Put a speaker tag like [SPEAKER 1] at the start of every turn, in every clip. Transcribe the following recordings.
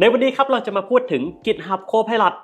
[SPEAKER 1] ในวันนี้ครับเราจะมาพูดถึง GitHub Copilot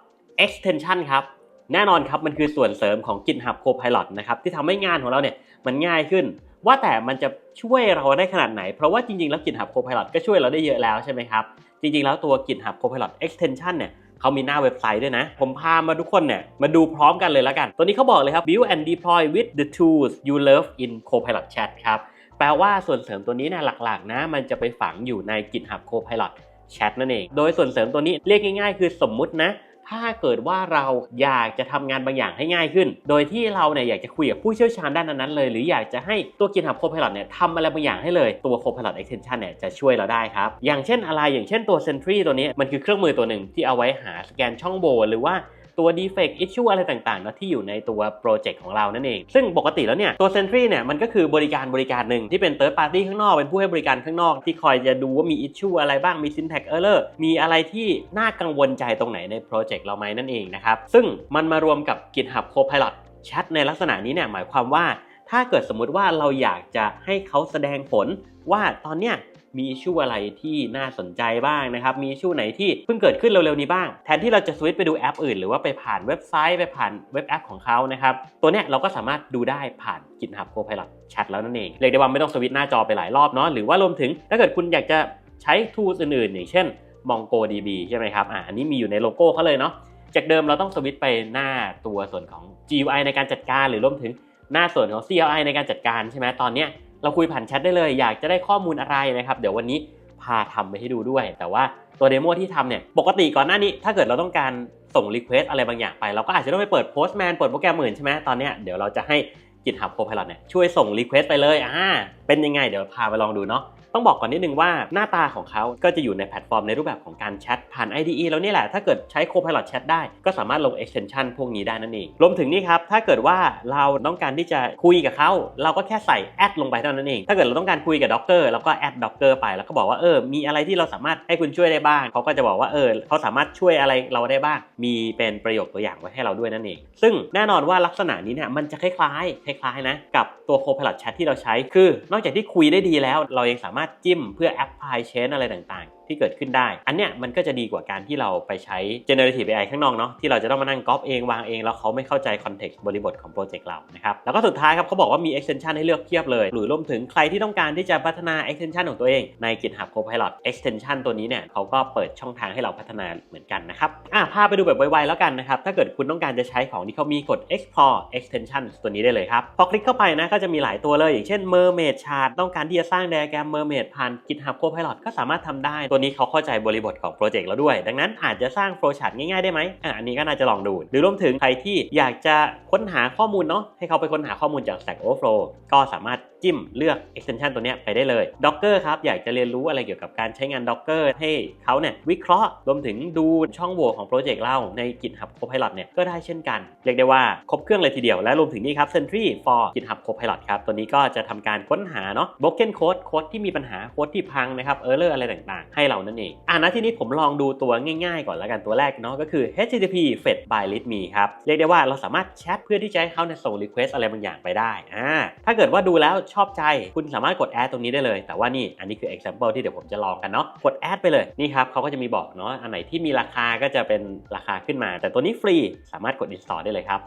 [SPEAKER 1] Extension ครับ แน่นอนครับมันคือส่วนเสริมของ GitHub Copilot นะครับที่ทำให้งานของเราเนี่ยมันง่ายขึ้น ว่าแต่มันจะช่วยเราได้ขนาดไหน เพราะว่าจริงๆแล้ว GitHub Copilot ก็ช่วยเราได้เยอะแล้วใช่ไหมครับ จริงๆแล้วตัว GitHub Copilot Extension เนี่ยเขามีหน้าเว็บไซต์ด้วยนะ ผมพามาทุกคนเนี่ย มาดูพร้อมกันเลยแล้วกัน ตัวนี้เขาบอกเลยครับ build and deploy with the tools you love in Copilot Chat ครับ แปลว่าส่วนเสริมตัวนี้เนี่ยหลักๆนะ มันจะไปฝังอยู่ใน GitHub Copilot แชทนั่นเอง โดยส่วนเสริมตัวนี้เรียกง่าย ๆ คือสมมุตินะ ถ้าเกิดว่าเราอยากจะทำงานบางอย่างให้ง่ายขึ้น โดยที่เราเนี่ยอยากจะคุยกับผู้เชี่ยวชาญด้านนั้นๆเลย หรืออยากจะให้ตัวกินหับโคพายลอตเนี่ยทำอะไรบางอย่างให้เลยตัวโคพายลอตเอ็กเทนชันเนี่ยจะช่วยเราได้ครับ อย่างเช่นอะไรอย่างเช่นตัวเซนทรีตัวนี้มันคือเครื่องมือตัวหนึ่งที่เอาไว้หาสแกนช่องโหว่หรือว่า ตัว defect issue อะไรต่างๆนะที่อยู่ในตัวโปรเจกต์ของเรานั่นเอง ซึ่งปกติแล้วเนี่ยตัว Sentry เนี่ยมันก็คือบริการบริการหนึ่งที่เป็น third party ข้างนอกเป็นผู้ให้บริการข้างนอก ที่คอยจะดูว่ามี issue อะไรบ้างมี syntax error มีอะไรที่น่ากังวลใจตรงไหนในโปรเจกต์เราไหมนั่นเองนะครับซึ่งมันมารวมกับ GitHub Copilot Chat ในลักษณะนี้เนี่ยหมายความว่าถ้าเกิดสมมุติว่าเราอยากจะให้เขาแสดงผลว่าตอนเนี้ย มีชชูอะไรที่น่าสนใจบ้างนะครับ มีชชูไหนที่เพิ่งเกิดขึ้นเร็วๆนี้บ้าง แทนที่เราจะสวิตไปดูแอปอื่น หรือว่าไปผ่านเว็บไซต์ไปผ่านเว็บแอปของเขานะครับ ตัวเนี้ยเราก็สามารถดูได้ผ่าน GitHub Copilot Chat แล้วนั่นเอง เรียกได้ว่าไม่ต้องสวิตหน้าจอไปหลายรอบเนาะ หรือว่ารวมถึงถ้าเกิดคุณอยากจะใช้ tools อื่นๆ อย่างเช่น MongoDB ใช่ไหมครับ อ่าอันนี้มีอยู่ในโลโก้เขาเลยเนาะ จากเดิมเราต้องสวิตไปหน้าตัวส่วนของ GUI ในการจัดการ หรือรวมถึงหน้าส่วนของ CLI ในการจัดการใช่ไหมตอนเนี้ย เราคุยผ่านแชทได้เลย อยากจะได้ข้อมูลอะไรนะครับ เดี๋ยววันนี้พาทำไปให้ดูด้วย แต่ว่าตัวเดโมที่ทำเนี่ย ปกติก่อนหน้านี้ ถ้าเกิดเราต้องการส่งรีเควสอะไรบางอย่างไป เราก็อาจจะต้องไปเปิด Postman เปิดโปรแกรมอื่นใช่ไหมตอนนี้เดี๋ยวเราจะให้ GitHub Copilot เนี่ยช่วยส่งรีเควสไปเลยอ่าเป็นยังไง เดี๋ยวพาไปลองดูเนาะ ต้องบอกก่อนนิดนึงว่าหน้าตาของเขาก็จะอยู่ในแพลตฟอร์มในรูปแบบของการแชทผ่าน IDE แล้วนี่แหละ ถ้าเกิดใช้ Copilot Chat ได้ ก็สามารถลง extension พวกนี้ได้นั่นเอง รวมถึงนี่ครับ ถ้าเกิดว่าเราต้องการที่จะคุยกับเขา เราก็แค่ใส่แอดลงไปเท่านั้นเอง ถ้าเกิดเราต้องการคุยกับ Docker เราก็แอด Docker ไป แล้วก็บอกว่าเออ มีอะไรที่เราสามารถให้คุณช่วยได้บ้าง เขาก็จะบอกว่าเออ เขาสามารถช่วยอะไรเราได้บ้าง มีเป็นประโยคตัวอย่างไว้ให้เราด้วยนั่นเอง ซึ่งแน่นอนว่าลักษณะนี้เนี่ยมันจะคล้ายๆ คล้ายๆนะ กับตัว Copilot Chat ที่เราใช้ คือนอกจากที่คุยได้ดีแล้ว เรายังสามารถจิ้มเพื่อแอปพลายเชนอะไรต่าง ที่เกิดขึ้นได้ อันเนี้ยมันก็จะดีกว่าการที่เราไปใช้ generative AI ข้างนอกเนาะที่เราจะต้องมานั่งก๊อปเองวางเองแล้วเขาไม่เข้าใจ context บริบทของโปรเจกต์เรานะครับแล้วก็สุดท้ายครับเขาบอกว่ามี extension ให้เลือกเพียบเลย หรือรวมถึงใครที่ต้องการที่จะพัฒนา extension ของตัวเองใน GitHub Copilot extension ตัวนี้เนี่ยเขาก็เปิดช่องทางให้เราพัฒนาเหมือนกันนะครับอะพาไปดูแบบไวๆแล้วกันนะครับถ้าเกิดคุณต้องการจะใช้ของที่เขามีกด explore extension ตัวนี้ได้เลยครับพอคลิกเข้าไปนะก็จะมีหลายตัวเลยอย่างเช่น mermaid chart ต้องการที่จะสร้าง diagram mermaid ผ่าน GitHub Copilot ก็สามารถทำได้ตัวนี้เขาเข้าใจบริบทของโปรเจกต์แล้วด้วย ดังนั้นอาจจะสร้างโฟลชัดง่ายๆได้ไหมอะอันนี้ก็น่าจะลองดู หรือรวมถึงใครที่อยากจะค้นหาข้อมูลเนาะให้เขาไปค้นหาข้อมูลจาก Stack Overflow ก็สามารถ จิ้มเลือก extension ตัวนี้ไปได้เลย Docker ครับ อยากจะเรียนรู้อะไรเกี่ยวกับการใช้งาน Docker ให้เขาเนี่ยวิเคราะห์รวมถึงดูช่องโหว่ของโปรเจกต์เราใน GitHub Copilot เนี่ยก็ได้เช่นกัน เรียกได้ว่าครบเครื่องเลยทีเดียว และรวมถึงนี่ครับ Sentry for GitHub Copilot ครับ ตัวนี้ก็จะทำการค้นหาเนาะ broken code โค้ดที่มีปัญหาโค้ดที่พังนะครับ error อะไรต่างๆ ให้เรานั่นเองอ่านะที่นี้ผมลองดูตัวง่ายๆ ก่อนแล้วกันตัวแรกเนาะก็คือ HTTP fed by readme ครับเรียกได้ว่าเราสามารถแชทเพื่อที่จะให้เขาเนี่ยส่ง request อะไรบางอย่างไปได้อ่าถ้าเกิดว่าดูแล้วชอบใจ คุณสามารถกด add ตรงนี้ได้เลย แต่ว่านี่อันนี้คือ example ที่เดี๋ยวผมจะลองกันเนาะกด add ไปเลยนี่ครับเขาก็จะมีบอกเนาะอันไหนที่มีราคาก็จะเป็นราคาขึ้นมา แต่ตัวนี้ฟรีสามารถกด install ได้เลยครับ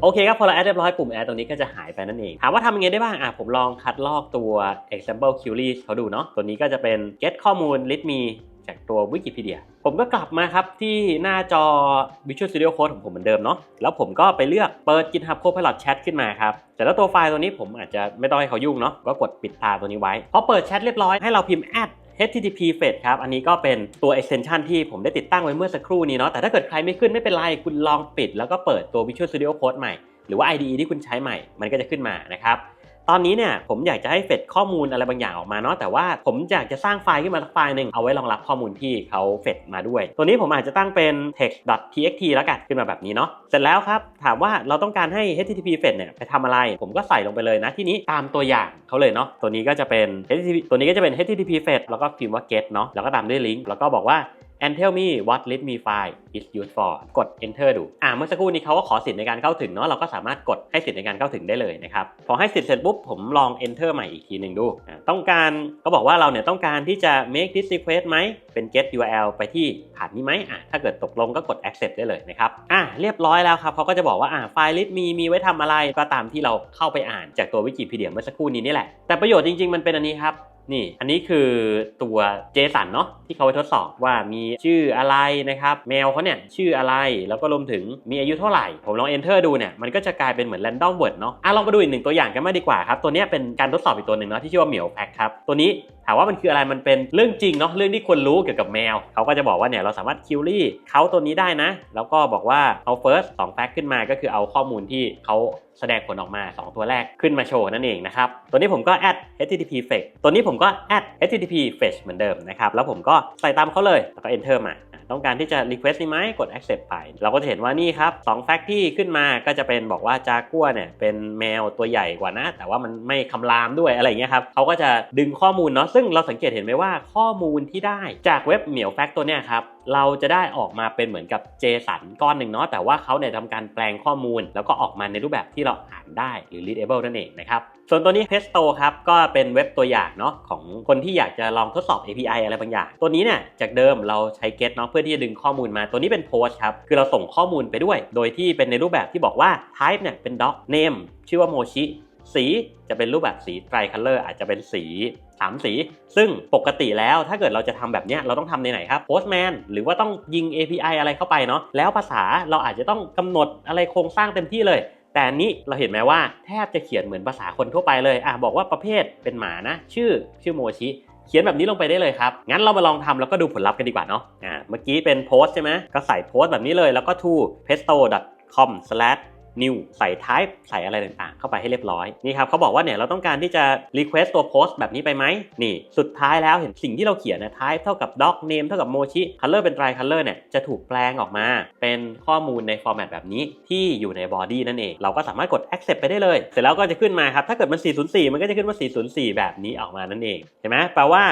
[SPEAKER 1] โอเคครับพอเราแอดเรียบร้อยปุ่มแอดตรงนี้ก็จะหายไปนั่นเอง ถามว่าทำยังไงได้บ้างอะผมลองคัดลอกตัว example query เขาดูเนาะตัวนี้ก็จะเป็น get ข้อมูล read me จากตัว Wikipedia ผมก็กลับมาครับที่หน้าจอ Visual Studio Code ของผมเหมือนเดิมเนาะแล้วผมก็ไปเลือกเปิด GitHub Copilot Chat ขึ้นมาครับแต่แล้วตัวไฟล์ตัวนี้ผมอาจจะไม่ต้องให้เขายุ่งเนาะก็กดปิดตาตัวนี้ไว้พอเปิดแชทเรียบร้อยให้เราพิมพ์ add HTTP fed ครับ อันนี้ก็เป็นตัว extension ที่ผมได้ติดตั้งไว้เมื่อสักครู่นี้เนาะ แต่ถ้าเกิดใครไม่ขึ้นไม่เป็นไร คุณลองปิด แล้วก็เปิดตัว Visual Studio Code ใหม่ หรือว่า IDE ที่คุณใช้ใหม่ มันก็จะขึ้นมานะครับ ตอนนี้เนี่ยผมอยากจะให้เฟดข้อมูลอะไรบางอย่างออกมาเนาะแต่ว่าผมอยากจะสร้างไฟล์ขึ้นมาไฟล์หนึ่งเอาไว้รองรับข้อมูลที่เขาเฟดมาด้วย ตัวนี้ผมอาจจะตั้งเป็น text.txt แล้วกันขึ้นมาแบบนี้เนาะเสร็จแล้วครับถามว่าเราต้องการให้ http fed เนี่ยไปทำอะไร ผมก็ใส่ลงไปเลยนะที่นี้ตามตัวอย่างเขาเลยเนาะตัวนี้ก็จะเป็น http ตัวนี้ก็จะเป็น http fed แล้วก็พิมพ์ว่า get เนาะแล้วก็ตามด้วยลิงก์แล้วก็บอกว่า and tell me what readme file is used for กด enter ดู อ่าเมื่อสักครู่นี้เขาก็ขอสิทธิ์ในการเข้าถึงเนาะ เราก็สามารถกดให้สิทธิ์ในการเข้าถึงได้เลยนะครับ พอให้สิทธิ์เสร็จปุ๊บ ผมลอง enter ใหม่อีกทีหนึ่งดู ต้องการก็บอกว่าเราเนี่ยต้องการที่จะ make this request ไหม เป็น get URL ไปที่ผ่านนี้ไหมอะถ้าเกิดตกลงก็กด accept ได้เลยนะครับ อะเรียบร้อยแล้วครับเขาก็จะบอกว่า อ่าไฟล์ readme มีไว้ทำอะไร ก็ตามที่เราเข้าไปอ่านจากตัววิกิพีเดียเมื่อสักครู่นี้นี่แหละ แต่ประโยชน์จริงๆมันเป็นอันนี้ครับ นี่อันนี้คือตัวเจสันเนาะที่เขาไปทดสอบว่ามีชื่ออะไรนะครับ แมวเขาเนี่ยชื่ออะไรแล้วก็รวมถึงมีอายุเท่าไหร่ ผมลอง enter ดูเนี่ยมันก็จะกลายเป็นเหมือน random word เนาะอะลองมาดูอีกหนึ่งตัวอย่างกันมาดีกว่าครับ ตัวนี้เป็นการทดสอบอีกตัวหนึ่งเนาะที่ชื่อว่าเหมียวแพ็คครับตัวนี้ ถามว่ามันคืออะไรมันเป็นเรื่องจริงเนาะเรื่องที่ควรรู้เกี่ยวกับแมวเขาก็จะบอกว่าเนี่ยเราสามารถคิวรี่เขาตัวนี้ได้นะ แล้วก็บอกว่าเอา first 2 fact ขึ้นมาก็คือเอาข้อมูลที่เขาแสดงผลออกมา 2 ตัวแรกขึ้นมาโชว์นั่นเองนะครับ ตัวนี้ผมก็ add http fetch ตัวนี้ผมก็ add http fetch เหมือนเดิมนะครับ แล้วผมก็ใส่ตามเขาเลย แล้วก็ enter มา ต้องการที่จะ request นี่ไหมกด accept ไป เราก็จะเห็นว่านี่ครับ2 fact ที่ขึ้นมาก็จะเป็นบอกว่าจากัวเนี่ยเป็นแมวตัวใหญ่กว่านะ แต่ว่ามันไม่คำรามด้วยอะไรเงี้ยครับเขาก็จะดึงข้อมูลเนาะซึ่งเราสังเกตเห็นไหมว่าข้อมูลที่ได้จากเว็บเหมียวแฟกตัวเนี้ยครับ เราจะได้ออกมาเป็นเหมือนกับเจสันก้อนหนึ่งเนาะแต่ว่าเขาเนี่ยทำการแปลงข้อมูล แล้วก็ออกมาในรูปแบบที่เราอ่านได้หรือ readable นั่นเองนะครับส่วนตัวนี้ Pesto ครับก็เป็นเว็บตัวอย่างเนาะของคนที่อยากจะลองทดสอบ API อะไรบางอย่าง ตัวนี้เนี่ยจากเดิมเราใช้ get เนาะเพื่อที่จะดึงข้อมูลมาตัวนี้เป็นโพสครับคือเราส่งข้อมูลไปด้วย โดยที่เป็นในรูปแบบที่บอกว่า type เนี่ยเป็น doc name ชื่อว่าโมชิ สีจะเป็นรูปแบบสี tri color อร์อาจจะเป็นสีสามสี ซึ่งปกติแล้วถ้าเกิดเราจะทำแบบเนี้ยเราต้องทำในไหนครับ Postman หรือว่าต้องยิง API อะไรเข้าไปเนาะแล้วภาษาเราอาจจะต้องกำหนดอะไรโครงสร้างเต็มที่เลย แต่นี้เราเห็นไหมว่าแทบจะเขียนเหมือนภาษาคนทั่วไปเลยอะบอกว่าประเภทเป็นหมานะ ชื่อชื่อโมชิเขียนแบบนี้ลงไปได้เลยครับ งั้นเรามาลองทำแล้วก็ดูผลลัพธ์กันดีกว่าเนาะอ่าเมื่อกี้เป็นโพสใช่ไหมก็ใส่โพสแบบนี้เลยแล้วก็ to pesto com slash new ใส่ type ใส่อะไรต่างๆ เข้าไปให้เรียบร้อยนี่ครับเขาบอกว่าเนี่ยเราต้องการที่จะ request ตัวโพสแบบนี้ไปไหมนี่สุดท้ายแล้วเห็นสิ่งที่เราเขียนนะ type เท่ากับ doc name เท่ากับ mochi color เป็น tri color เนี่ยจะถูกแปลงออกมา เป็นข้อมูลใน format แบบนี้ที่อยู่ใน body นั่นเอง เราก็สามารถกด accept ไปได้เลย เสร็จแล้วก็จะขึ้นมาครับถ้าเกิดมัน 404 มันก็จะขึ้นว่า 404 แบบนี้ออกมานั่นเองเห็นไหมแปลว่า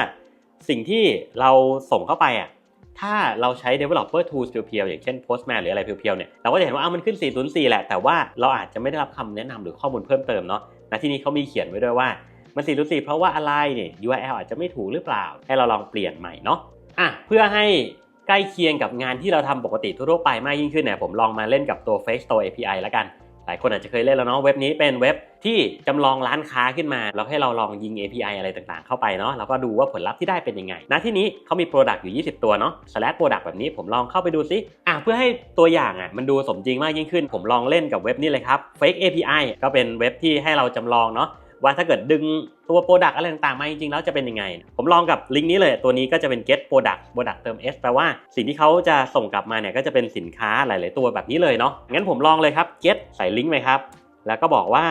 [SPEAKER 1] สิ่งที่เราส่งเข้าไปอะ ถ้าเราใช้ developer tools เพียวๆอย่างเช่น Postman หรืออะไรเพียวๆเนี่ยเราก็จะเห็นว่าอ้าวมันขึ้น 404 แหละ แต่ว่าเราอาจจะไม่ได้รับคำแนะนำหรือข้อมูลเพิ่มเติมเนาะนะที่นี้เขามีเขียนไว้ด้วยว่ามัน 404 เพราะว่าอะไรเนี่ย URL อาจจะไม่ถูกหรือเปล่า ให้เราลองเปลี่ยนใหม่เนาะอะเพื่อให้ใกล้เคียงกับงานที่เราทำปกติทั่วๆไปมากยิ่งขึ้นเนี่ยผมลองมาเล่นกับตัว Face Store API แล้วกัน หลายคนอาจจะเคยเล่นแล้วเนาะเว็บนี้เป็นเว็บ ที่จำลองร้านค้าขึ้นมาแล้วให้เราลองยิง API อะไรต่างๆ เข้าไปเนาะแล้วก็ดูว่าผลลัพธ์ที่ได้เป็นยังไงณที่นี้เขามี Product อยู่ 20 ตัวเนาะ slash product แบบนี้ผมลองเข้าไปดูซิอะเพื่อให้ตัวอย่างอะมันดูสมจริงมากยิ่งขึ้น ผมลองเล่นกับเว็บนี้เลยครับ Fake API ก็เป็นเว็บที่ให้เราจำลองเนาะว่าถ้าเกิดดึงตัว Product อะไรต่างๆ มาจริงๆ แล้วจะเป็นยังไง ผมลองกับลิงก์นี้เลยตัวนี้ก็จะเป็น get product product เติม s แปลว่าสิ่งที่เขาจะส่งกลับมาเนี่ยก็จะเป็นสินค้าหลาย ๆ ตัวแบบนี้เลยเนาะงั้นผมลองเลยครับ get ใส่ลิงก์ไปครับแล้วก็บอกว่า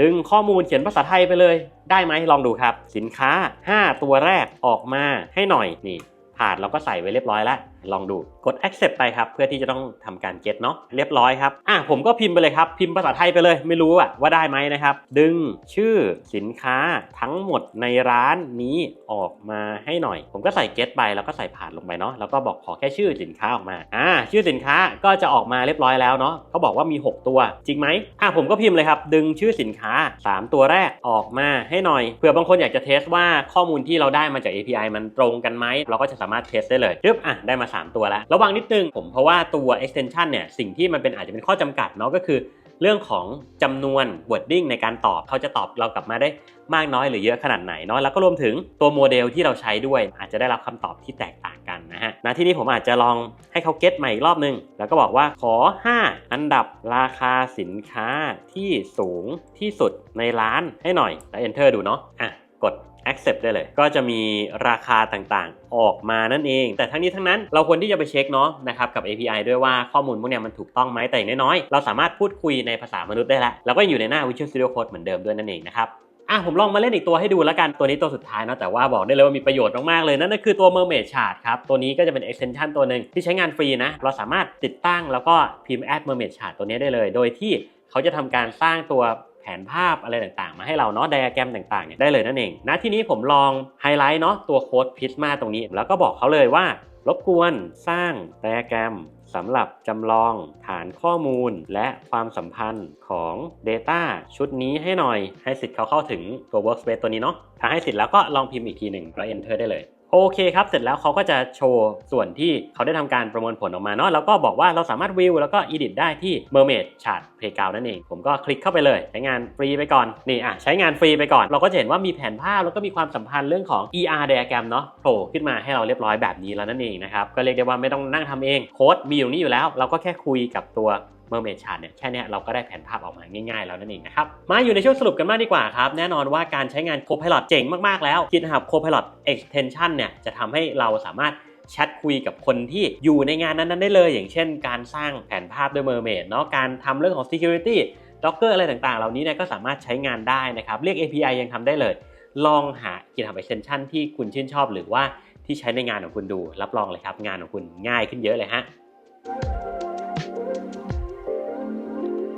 [SPEAKER 1] ดึงข้อมูลเขียนภาษาไทยไปเลย ได้ไหมลองดูครับ สินค้า 5 ตัวแรกออกมาให้หน่อยนี่ ผ่านเราก็ใส่ไว้เรียบร้อยแล้ว ลองดูกด accept ไปครับ เพื่อที่จะต้องทำการ get เนาะเรียบร้อยครับอะผมก็พิมพ์ไปเลยครับพิมพ์ภาษาไทยไปเลย ไม่รู้อะว่าได้ไหมนะครับ ดึงชื่อสินค้าทั้งหมดในร้านนี้ออกมาให้หน่อย ผมก็ใส่ get ไปแล้วก็ใส่ผ่านลงไปเนาะแล้วก็บอกขอแค่ชื่อสินค้าออกมาอ่าชื่อสินค้าก็จะออกมาเรียบร้อยแล้วเนาะเขาบอกว่ามี 6 ตัว จริงไหมอะผมก็พิมพ์เลยครับ ดึงชื่อสินค้า 3 ตัวแรกออกมาให้หน่อยเผื่อบางคนอยากจะเทสว่าข้อมูลที่เราได้มาจาก API มันตรงกันไหมเราก็จะสามารถเทสได้เลยปึ๊บอะได้มา3 ตัวแล้ว ระวังนิดนึงผมเพราะว่าตัว extension เนี่ยสิ่งที่มันเป็นอาจจะเป็นข้อจำกัดเนาะก็คือเรื่องของจำนวน wording ในการตอบเขาจะตอบเรากลับมาได้มากน้อยหรือเยอะขนาดไหนเนาะแล้วก็รวมถึงตัวโมเดลที่เราใช้ด้วย อาจจะได้รับคำตอบที่แตกต่างกันนะฮะนะที่นี้ผมอาจจะลองให้เขาเก็ตใหม่อีกรอบนึง แล้วก็บอกว่าขอ 5 อันดับราคาสินค้าที่สูงที่สุดในร้านให้หน่อยแล้ว enter ดูเนาะอะกด accept ได้เลย ก็จะมีราคาต่างๆ ออกมานั่นเอง แต่ทั้งนี้ทั้งนั้นเราควรที่จะไปเช็คเนาะนะครับกับ API ด้วยว่าข้อมูลพวกเนี้ยมันถูกต้องไหมแต่อย่างน้อยๆเราสามารถพูดคุยในภาษามนุษย์ได้แล้วแล้วก็อยู่ในหน้า Visual Studio Code เหมือนเดิมด้วยนั่นเองนะครับอะผมลองมาเล่นอีกตัวให้ดูแล้วกันตัวนี้ตัวสุดท้ายเนาะแต่ว่าบอกได้เลยว่ามีประโยชน์มาก ๆ เลยนั่นก็คือตัว Mermaid Chart ครับ ตัวนี้ก็จะเป็น extension ตัวหนึ่งที่ใช้งานฟรีนะ เราสามารถติดตั้งแล้วก็พิมพ์ add Mermaid Chart ตัวนี้ได้เลย โดยที่เขาจะทำการสร้างตัว ผนภาพอะไรต่างๆ มาให้เราเนาะไดอะแกรมต่างๆเนี่ยได้เลยนั่นเองนะที่นี้ผมลองไฮไลท์เนาะตัวโค้ดพิสมาตรงนี้ แล้วก็บอกเขาเลยว่ารบกวนสร้างไดอะแกรมสำหรับจำลองฐานข้อมูลและความสัมพันธ์ของ Data ชุดนี้ให้หน่อยให้สิทธิ์เขาเข้าถึงตัว Workspace ตัวนี้เนาะถ้าให้สิทธิ์แล้วก็ลองพิมพ์อีกทีหนึ่งแล้ว Enter ได้เลย โอเคครับเสร็จแล้วเขาก็จะโชว์ส่วนที่เขาได้ทำการประมวลผลออกมาเนาะแล้วก็บอกว่าเราสามารถวิวแล้วก็ edit ได้ที่ Mermaid Chart Playground นั่นเอง ผมก็คลิกเข้าไปเลยใช้งานฟรีไปก่อนนี่อะใช้งานฟรีไปก่อน เราก็จะเห็นว่ามีแผนภาพแล้วก็มีความสัมพันธ์เรื่องของ ER diagram เนาะโผล่ขึ้นมาให้เราเรียบร้อยแบบนี้แล้วนั่นเองนะครับก็เรียกได้ว่าไม่ต้องนั่งทำเองโค้ดมีอยู่นี่อยู่แล้ว เราก็แค่คุยกับตัว Mermaid Chart เนี่ยแค่นี้เราก็ได้แผนภาพออกมาง่ายๆแล้วนั่นเองนะครับมาอยู่ในช่วงสรุปกันมากดีกว่าครับ แน่นอนว่าการใช้งาน Copilot เจ๋งมากๆแล้ว GitHub Copilot Extension เนี่ยจะทำให้เราสามารถแชทคุยกับคนที่อยู่ในงานนั้นๆได้เลย อย่างเช่น การสร้างแผนภาพด้วย Mermaid เนาะการทำเรื่องของ Security Docker อะไรต่างๆ เหล่านี้เนี่ยก็สามารถใช้งานได้นะครับเรียก API ยังทำได้เลย ลองหา GitHub Extension ที่คุณชื่นชอบหรือว่าที่ใช้ในงานของคุณดู รับรองเลยครับ งานของคุณง่ายขึ้นเยอะเลยฮะ